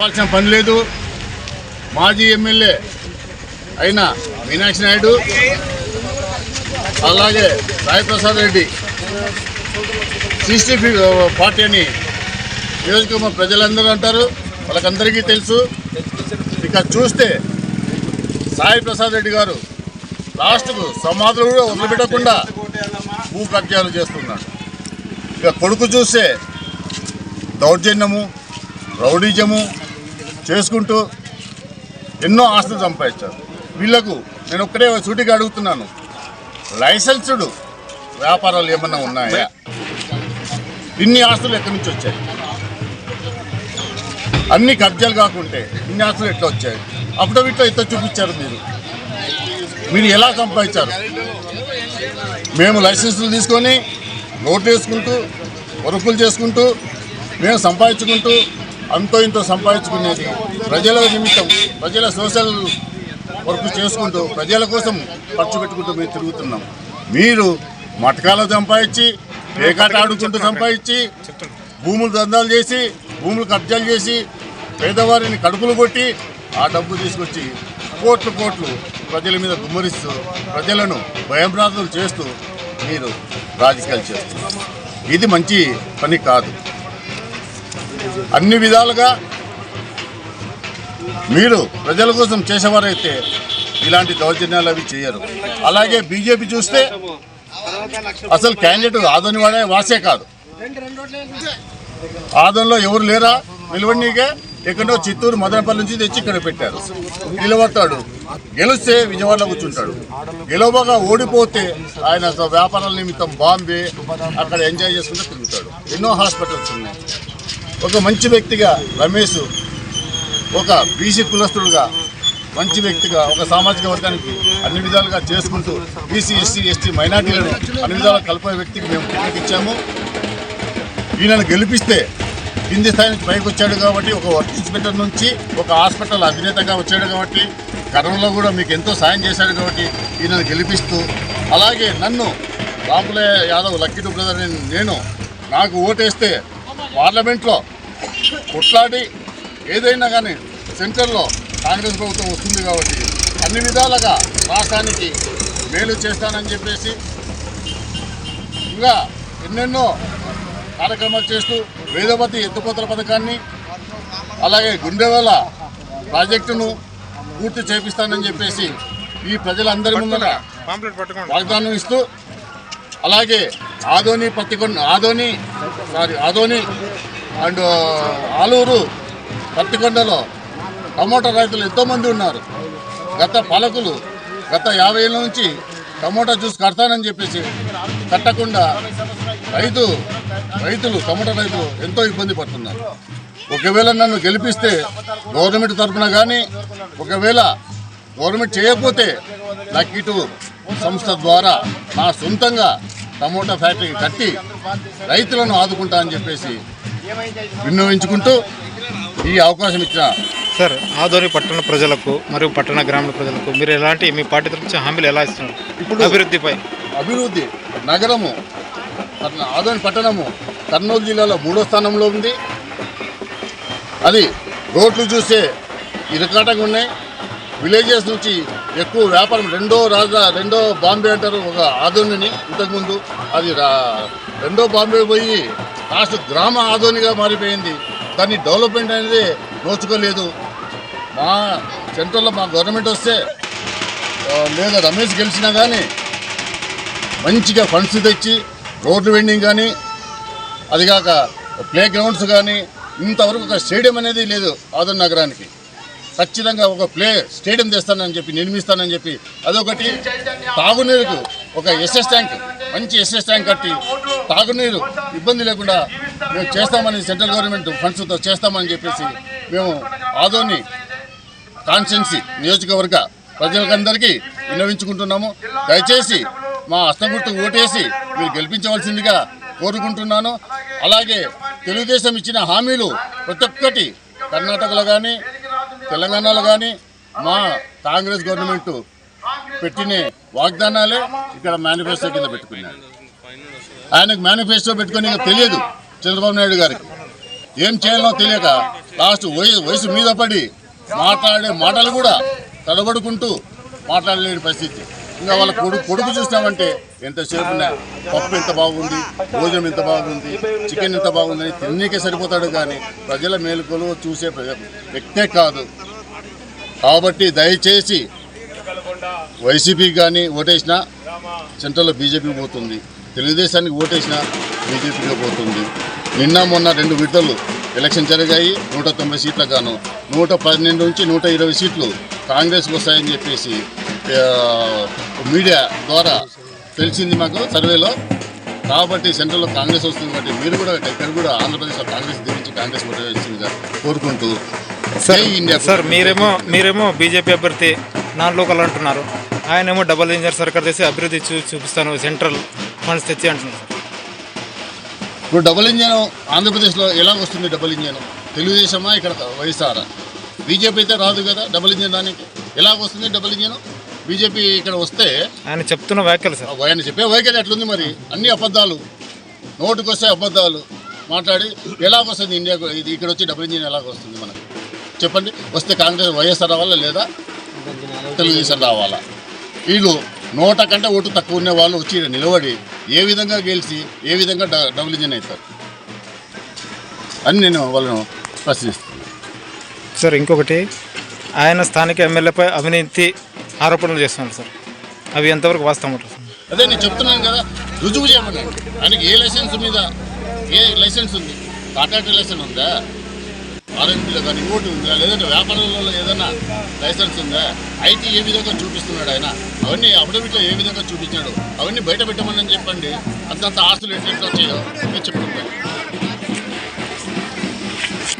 చెప్పాల్సిన పని లేదు. మాజీ ఎమ్మెల్యే అయిన మీనాక్షి నాయుడు అలాగే సాయిప్రసాద్ రెడ్డి సిక్స్టీ పార్టీ అని నియోజకవర్గ ప్రజలందరూ అంటారు. వాళ్ళకందరికీ తెలుసు. ఇక చూస్తే సాయి ప్రసాద్ రెడ్డి గారు లాస్ట్కు సమాధులు కూడా వదిలిపెట్టకుండా భూ ప్రఖ్యాలు చేస్తున్నాడు. ఇక కొడుకు చూస్తే దౌర్జన్యము రౌడీజము చేసుకుంటూ ఎన్నో ఆస్తులు సంపాదించారు. వీళ్ళకు నేను ఒక్కడే సూటిగా అడుగుతున్నాను. లైసెన్స్డ్ వ్యాపారాలు ఏమన్నా ఉన్నాయా? ఇన్ని ఆస్తులు ఎక్కడి నుంచి వచ్చాయి? అన్ని కబ్జాలు కాకుంటే ఇన్ని ఆస్తులు ఎట్లా వచ్చాయి? అఫిడవిట్లో ఎంత చూపించారు మీరు? మీరు ఎలా సంపాదించారు? మేము లైసెన్సులు తీసుకొని నోట్లు వేసుకుంటూ వర్కులు చేసుకుంటూ మేము సంపాదించుకుంటూ అంతో ఇంతో సంపాదించుకునేది. ప్రజల నిమిత్తం ప్రజల సోషల్ వర్క్ చేసుకుంటూ ప్రజల కోసం ఖర్చు పెట్టుకుంటూ మేము తిరుగుతున్నాం. మీరు మటకాలు సంపాదించి పేకాట ఆడుకుంటూ సంపాదించి భూములు దందాలు చేసి భూములు కబ్జాలు చేసి పేదవారిని కడుపులు కొట్టి ఆ డబ్బు తీసుకొచ్చి కోట్లు కోట్లు ప్రజల మీద గుమ్మరిస్తూ ప్రజలను భయభ్రాంతులు చేస్తూ మీరు రాజకీయాలు చేస్తున్నారు. ఇది మంచి పని కాదు. అన్ని విధాలుగా మీరు ప్రజల కోసం చేసేవారైతే ఇలాంటి దౌర్జన్యాలు అవి చేయరు. అలాగే బీజేపీ చూస్తే అసలు క్యాండిడేట్ ఆదోని వాడే వాసే కాదు. ఆదంలో ఎవరు లేరా? నిలవనీకే ఎక్కడో చిత్తూరు మదనపల్లి నుంచి తెచ్చి ఇక్కడ పెట్టారు. నిలబడతాడు. గెలిస్తే విజయవాడలో కూర్చుంటాడు. గెలవగా ఓడిపోతే ఆయన వ్యాపారాల నిమిత్తం బాంబే అక్కడ ఎంజాయ్ చేసుకుంటూ తిరుగుతాడు. ఎన్నో హాస్పిటల్స్ ఉన్నాయి. ఒక మంచి వ్యక్తిగా రమేష్ ఒక బీసీ కులస్తుడుగా మంచి వ్యక్తిగా ఒక సామాజిక వర్గానికి అన్ని విధాలుగా చేసుకుంటూ బీసీ ఎస్సీ ఎస్టీ మైనార్టీలను అన్ని విధాలుగా కలిపే వ్యక్తికి మేము టికెట్ ఇచ్చాము. ఈయనను గెలిపిస్తే కింది స్థాయి నుంచి పైకి వచ్చాడు కాబట్టి ఒక వర్క్ ఇన్స్పెక్టర్ నుంచి ఒక హాస్పిటల్ అధినేతగా వచ్చాడు కాబట్టి కరోనాలో కూడా మీకు ఎంతో సాయం చేశాడు కాబట్టి ఈయనను గెలిపిస్తూ అలాగే నన్ను రాములే యాదవ్ లక్కీ టు బ్రదర్ నేను నాకు ఓటేస్తే పార్లమెంట్లో కొట్లాడి ఏదైనా కానీ సెంట్రల్లో కాంగ్రెస్ ప్రభుత్వం వస్తుంది కాబట్టి అన్ని విధాలుగా రాష్ట్రానికి మేలు చేస్తానని చెప్పేసి ఇంకా ఎన్నెన్నో కార్యక్రమాలు చేస్తూ వేదవతి ఎత్తుపోతల పథకాన్ని అలాగే గుండెవేల ప్రాజెక్టును పూర్తి చేపిస్తానని చెప్పేసి ఈ ప్రజలందరి ముందర వాగ్దానం ఇస్తూ అలాగే ఆదోని పత్తికొండ ఆదోని సారీ ఆదోని అండ్ ఆలూరు పత్తికొండలో టమోటా రైతులు ఎంతోమంది ఉన్నారు. గత పాలకులు గత యాభై ఏళ్ళ నుంచి టమోటా జ్యూస్ కడతానని చెప్పేసి కట్టకుండా రైతు రైతులు టమోటా రైతులు ఎంతో ఇబ్బంది పడుతున్నారు. ఒకవేళ నన్ను గెలిపిస్తే గవర్నమెంట్ తరఫున కానీ ఒకవేళ గవర్నమెంట్ చేయకపోతే లక్కీ సంస్థ ద్వారా నా సొంతంగా టమోటా ఫ్యాక్టరీ కట్టి రైతులను ఆదుకుంటా అని చెప్పేసి విన్నవించుకుంటూ ఈ అవకాశం ఇచ్చిన సార్ ఆదోని పట్టణ ప్రజలకు మరియు పట్టణ గ్రామీణ ప్రజలకు మీరు ఎలాంటి మీ పార్టీ తరఫు హామీలు ఎలా ఇస్తున్నారు? ఇప్పుడు- అభివృద్ధిపై. అభివృద్ధి నగరము ఆదోని పట్టణము కర్నూలు జిల్లాలో మూడో స్థానంలో ఉంది. అది రోడ్లు చూస్తే ఇరకాటంగా ఉన్నాయి. విలేజెస్ నుంచి ఎక్కువ వ్యాపారం రెండో రాజా రెండో బాంబే అంటారు ఒక ఆదోనిని ఇంతకుముందు. అది రెండో బాంబే పోయి లాస్ట్ గ్రామ ఆధోనిగా మారిపోయింది. దాన్ని డెవలప్మెంట్ అనేది నోచుకోలేదు. మా సెంట్రల్లో మా గవర్నమెంట్ వస్తే లేదా రమేష్ గెలిచినా కానీ మంచిగా ఫండ్స్ తెచ్చి రోడ్లు వెండింగ్ కానీ అదిగాక ప్లే గ్రౌండ్స్ కానీ ఇంతవరకు ఒక స్టేడియం అనేది లేదు ఆదర్ నగరానికి. ఖచ్చితంగా ఒక ప్లే స్టేడియం తెస్తానని చెప్పి నిర్మిస్తానని చెప్పి అదొకటి. తాగునీరుకు ఒక ఎస్ఎస్ ట్యాంక్ మంచి ఎస్ఎస్ ట్యాంక్ కట్టి తాగునీరు ఇబ్బంది లేకుండా మేము చేస్తామని సెంట్రల్ గవర్నమెంట్ ఫండ్స్తో చేస్తామని చెప్పేసి మేము ఆదోని కాన్స్టెన్సీ నియోజకవర్గ ప్రజలకందరికీ విన్నవించుకుంటున్నాము. దయచేసి మా హస్తగుర్తు ఓటేసి మీరు గెలిపించవలసిందిగా కోరుకుంటున్నాను. అలాగే తెలుగుదేశం ఇచ్చిన హామీలు ప్రతి ఒక్కటి కర్ణాటకలో కానీ తెలంగాణలో కానీ మా కాంగ్రెస్ గవర్నమెంట్ పెట్టిన వాగ్దానాలే ఇక్కడ మేనిఫెస్టో కింద పెట్టుకున్నాడు ఆయనకు మేనిఫెస్టో పెట్టుకొని తెలియదు చంద్రబాబు నాయుడు గారికి. ఏం చేయాలో తెలియక లాస్ట్ వయసు వయసు మీద పడి మాట్లాడే మాటలు కూడా తడబడుకుంటూ మాట్లాడలేని పరిస్థితి. ఇంకా వాళ్ళ కొడుకు కొడుకు చూస్తామంటే ఎంతసేపు పప్పు ఎంత బాగుంది భోజనం ఎంత బాగుంది చికెన్ ఎంత బాగుందని తిన్నీకే సరిపోతాడు కానీ ప్రజల మేలుకొలు చూసే వ్యక్తే కాదు. కాబట్టి దయచేసి వైసీపీకి కానీ ఓటేసినా సెంట్రల్లో బీజేపీ పోతుంది. తెలుగుదేశానికి ఓటేసినా బీజేపీగా పోతుంది. నిన్న మొన్న రెండు విడతలు ఎలక్షన్ జరిగాయి నూట తొంభై సీట్లకు గాను నూట పన్నెండు నుంచి నూట ఇరవై సీట్లు కాంగ్రెస్కి వస్తాయని చెప్పేసి మీడియా ద్వారా తెలిసింది మాకు సర్వేలో. కాబట్టి సెంట్రల్లో కాంగ్రెస్ వస్తుంది కాబట్టి మీరు కూడా ఇక్కడ కూడా ఆంధ్రప్రదేశ్లో కాంగ్రెస్ దిగించి కాంగ్రెస్ ఓటేసిందిగా కోరుకుంటూ సార్ జై ఇండియా సార్ మీరేమో మీరేమో బీజేపీ అభ్యర్థి నాన్ లోకల్ అంటున్నారు. ఆయనేమో డబల్ ఇంజన్ సర్కార్ చేసి అభివృద్ధి చూ చూపిస్తాను సెంట్రల్ ఫండ్స్ తెచ్చి అంటున్నారు ఇప్పుడు డబుల్ ఇంజన్ ఆంధ్రప్రదేశ్లో ఎలా వస్తుంది డబుల్ ఇంజన్? తెలుగుదేశమా ఇక్కడ వైఎస్ఆర్? బీజేపీ అయితే రాదు కదా డబుల్ ఇంజన్ దానికి. ఎలా వస్తుంది డబుల్ ఇంజన్? బీజేపీ ఇక్కడ వస్తే ఆయన చెప్తున్న వ్యాఖ్యలు సార్. ఆయన చెప్పే వైఖరి ఎట్లుంది మరి? అన్ని అబద్ధాలు. నోటుకు వస్తే అబద్ధాలు. మాట్లాడి ఎలాగ వస్తుంది ఇండియాకు ఇది ఇక్కడ వచ్చి డబుల్ ఇంజిన్ ఎలాగ వస్తుంది మనకు? చెప్పండి. వస్తే కాంగ్రెస్ వైఎస్ఆర్ రావాలా లేదా? తెలుగుదేశం రావాలా? వీళ్ళు నోట కంటే ఓటు తక్కువ ఉన్న వాళ్ళు వచ్చి నిలబడి ఏ విధంగా గెలిచి ఏ విధంగా డ- డబుల్ ఇంజిన్ అవుతారు? అని నేను వాళ్ళను ప్రశ్నిస్తాను సార్ ఇంకొకటి ఆయన స్థానిక ఎమ్మెల్యేపై అవినీతి ఆరోపణలు చేస్తున్నారు సార్. అవి ఎంతవరకు వాస్తవం? అదే నేను చెప్తున్నాను కదా రుజువు చేయమన్నాను ఆయనకి ఏ లైసెన్స్ మీద ఏ లైసెన్స్ ఉంది? కాంట్రాక్టర్ లైసెన్స్ ఉందా? ఆర్ఎంపీలో కానీ ఇంకోటి ఉందా? లేదంటే వ్యాపారంలో ఏదైనా లైసెన్స్ ఉందా? ఐటీ ఏ విధంగా చూపిస్తున్నాడు ఆయన. అవన్నీ అఫిడవిట్లో ఏ విధంగా చూపించాడు? అవన్నీ బయట పెట్టమని చెప్పండి. అంతంత ఆస్తులు ఎట్లా వచ్చాయో చెప్పండి.